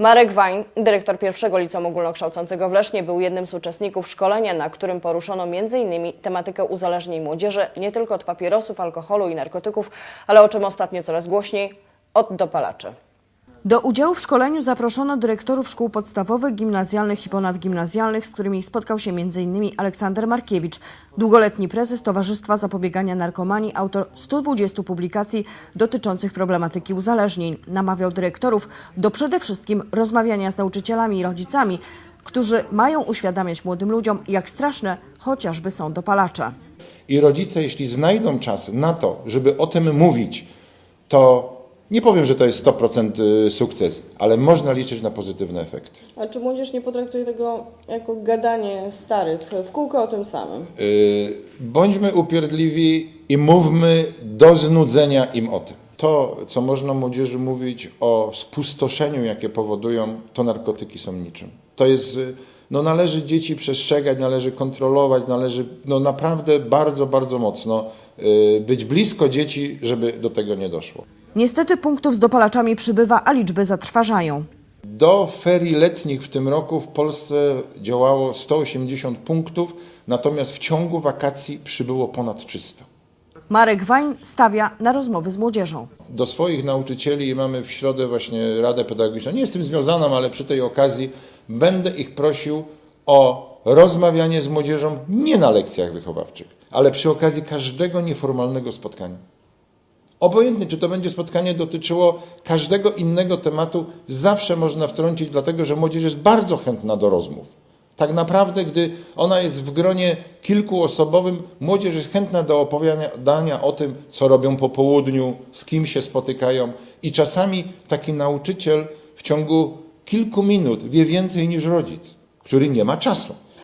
Marek Wań, dyrektor pierwszego liceum ogólnokształcącego w Lesznie, był jednym z uczestników szkolenia, na którym poruszono m.in. tematykę uzależnień młodzieży nie tylko od papierosów, alkoholu i narkotyków, ale o czym ostatnio coraz głośniej, od dopalaczy. Do udziału w szkoleniu zaproszono dyrektorów szkół podstawowych, gimnazjalnych i ponadgimnazjalnych, z którymi spotkał się m.in. Aleksander Markiewicz, długoletni prezes Towarzystwa Zapobiegania Narkomanii, autor 120 publikacji dotyczących problematyki uzależnień. Namawiał dyrektorów do przede wszystkim rozmawiania z nauczycielami i rodzicami, którzy mają uświadamiać młodym ludziom, jak straszne chociażby są dopalacze. I rodzice, jeśli znajdą czas na to, żeby o tym mówić, to nie powiem, że to jest 100% sukces, ale można liczyć na pozytywne efekty. A czy młodzież nie potraktuje tego jako gadanie starych, w kółko o tym samym? Yy, Bądźmy upierdliwi i mówmy do znudzenia im o tym. To, co można młodzieży mówić o spustoszeniu, jakie powodują, to narkotyki są niczym. To jest, yy, no należy dzieci przestrzegać, należy kontrolować, należy no naprawdę bardzo, bardzo mocno yy, być blisko dzieci, żeby do tego nie doszło. Niestety punktów z dopalaczami przybywa, a liczby zatrważają. Do ferii letnich w tym roku w Polsce działało 180 punktów, natomiast w ciągu wakacji przybyło ponad 300. Marek Wań stawia na rozmowy z młodzieżą. Do swoich nauczycieli mamy w środę właśnie Radę Pedagogiczną. Nie jestem związaną, ale przy tej okazji będę ich prosił o rozmawianie z młodzieżą nie na lekcjach wychowawczych, ale przy okazji każdego nieformalnego spotkania. Obojętnie, czy to będzie spotkanie dotyczyło każdego innego tematu, zawsze można wtrącić, dlatego że młodzież jest bardzo chętna do rozmów. Tak naprawdę, gdy ona jest w gronie kilkuosobowym, młodzież jest chętna do opowiadania o tym, co robią po południu, z kim się spotykają. I czasami taki nauczyciel w ciągu kilku minut wie więcej niż rodzic, który nie ma czasu.